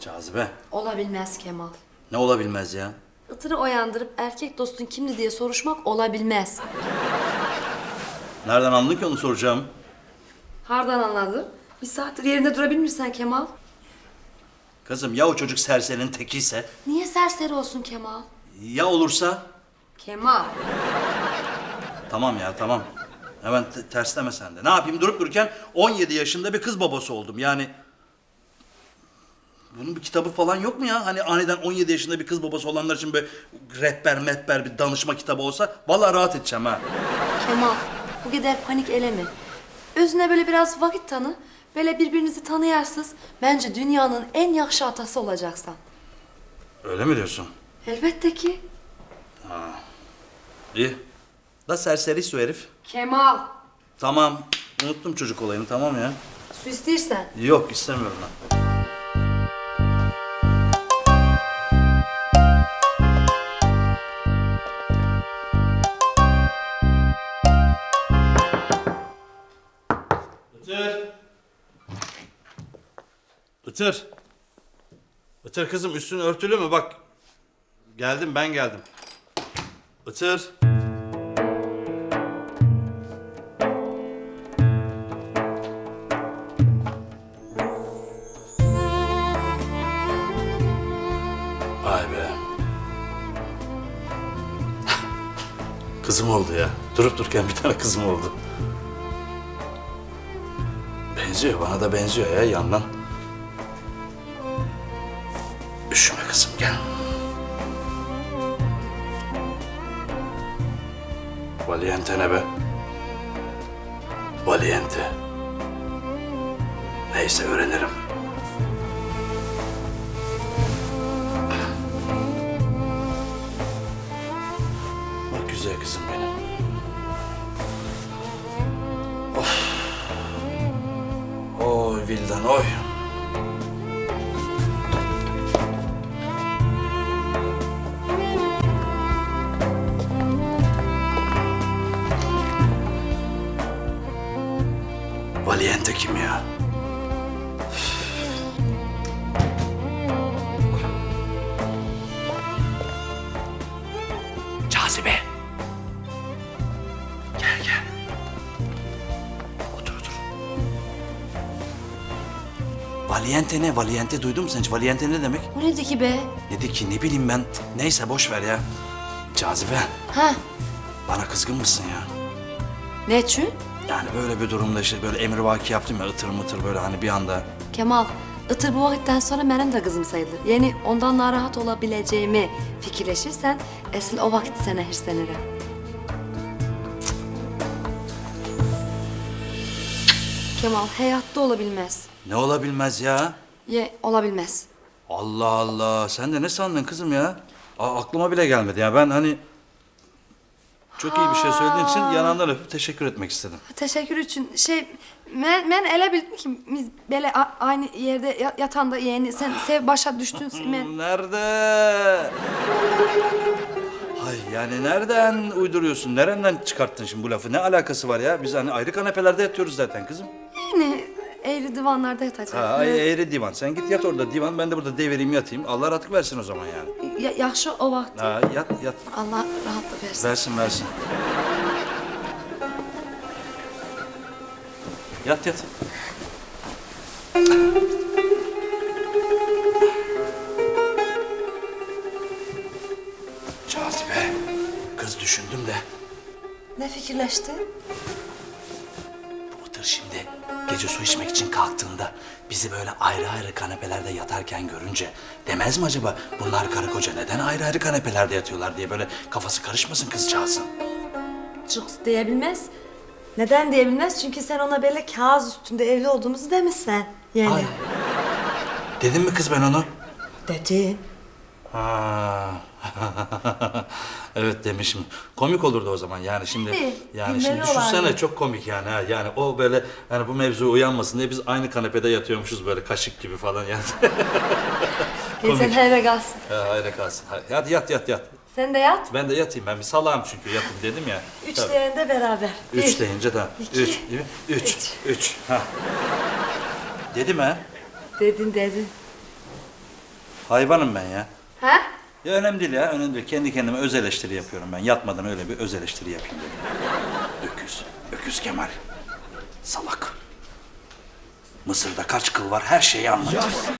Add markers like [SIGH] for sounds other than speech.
Cazibe. Olabilmez Kemal. Ne olabilmez ya? Itır'ı uyandırıp erkek dostun kimdi diye soruşmak olabilmez. Nereden anladın ki onu soracağım? Hardan anladı. Bir saattir yerinde durabilmirsen Kemal. Kızım ya o çocuk serserinin tekiyse? Niye serseri olsun Kemal? Ya olursa? Kemal. Tamam ya tamam. Hemen te- tersleme sen de. Ne yapayım durup dururken 17 yaşında bir kız babası oldum. Yani bunun bir kitabı falan yok mu ya? Hani aniden 17 yaşında bir kız babası olanlar için böyle rehber metber bir danışma kitabı olsa vallahi rahat edeceğim ha. Kemal. Bu kadar panik eleme. Özüne böyle biraz vakit tanı. Böyle birbirinizi tanıyarsınız. Bence dünyanın en yakşı atası olacaksan. Öyle mi diyorsun? Elbette ki. İyi. Da serseri su herif. Kemal. Tamam. Unuttum çocuk olayını tamam ya. Su istersen. Yok istemiyorum ben. Itır. Itır kızım üstün örtülü mü? Bak. Geldim ben geldim. Itır. Vay. [LAUGHS] Kızım oldu ya. Durup dururken bir tane kızım oldu. Benziyor, bana da benziyor ya yandan. Üşüme kızım gel. Valiente ne be? Valiente. Neyse öğrenirim. Bak güzel kızım benim. Of. Oy Vildan oy. Valiente kim ya? Cazibe. Gel gel. Otur otur. Valiente ne? Valiente duydun mu sen hiç? Valiente ne demek? Bu ne ki be? Ne de ki ne bileyim ben. Neyse boş ver ya. Cazibe Ha? bana kızgın mısın ya? Ne için? Yani böyle bir durumda işte böyle emrivaki yaptım ya ıtır mıtır böyle hani bir anda. Kemal, Itır bu vakitten sonra benim de kızım sayılır. Yani ondan narahat olabileceğimi fikirleşirsen esil o vakit sana hirslenirim. Kemal, hayatta olabilmez. Ne olabilmez ya? Ye, olabilmez. Allah Allah sen de ne sandın kızım ya? Aa, aklıma bile gelmedi ya ben hani çok iyi bir şey söylediğin için yanağından öpüp teşekkür etmek istedim. Teşekkür için şey, ben, ben ele bildim ki biz böyle a- aynı yerde ya- yatanda yani sen sev başa düştün [LAUGHS] ben. Nerede? Hay yani nereden uyduruyorsun? Nereden çıkarttın şimdi bu lafı? Ne alakası var ya? Biz hani ayrı kanepelerde yatıyoruz zaten kızım. Yani eğri divanlarda yatacağım. Ha, ay, eğri divan. Sen git yat orada divan. Ben de burada devireyim yatayım. Allah rahatlık versin o zaman yani. Ya, yaşlı o vakit. Ha, yat yat. Allah rahatlık versin. Versin versin. Yat yat. Cazibe. Kız düşündüm de Ne fikirleştin? Gece su içmek için kalktığında bizi böyle ayrı ayrı kanepelerde yatarken görünce demez mi acaba bunlar karı koca neden ayrı ayrı kanepelerde yatıyorlar diye böyle kafası karışmasın kızcağızın. Cıks diyebilmez. Neden diyebilmez? Çünkü sen ona böyle kağıt üstünde evli olduğumuzu demişsen. Yani. Ay. Dedim mi kız ben onu? Dedin. Ha. [LAUGHS] evet demişim. Komik olurdu o zaman yani şimdi. Tabii, Yani şimdi düşünsene olaydı. çok komik yani ha. Yani o böyle yani bu mevzu uyanmasın diye biz aynı kanepede yatıyormuşuz böyle kaşık gibi falan yani. [LAUGHS] Gel sen eve kalsın. ha, hayra kalsın. Hadi yat yat yat. Sen de yat. Ben de yatayım. Ben bir salağım çünkü yatın dedim ya. Üç Tabii. değerinde beraber. Üç Bir. deyince de. iki, Üç. değil mi? Üç. üç. Üç. Ha. Dedim ha. Dedin dedin. Hayvanım ben ya. He? Ya önemli değil ya, önemli değil. Kendi kendime öz eleştiri yapıyorum ben. Yatmadan öyle bir öz eleştiri yapayım dedim. Öküz, öküz Kemal. Salak. Mısır'da kaç kıl var her şeyi just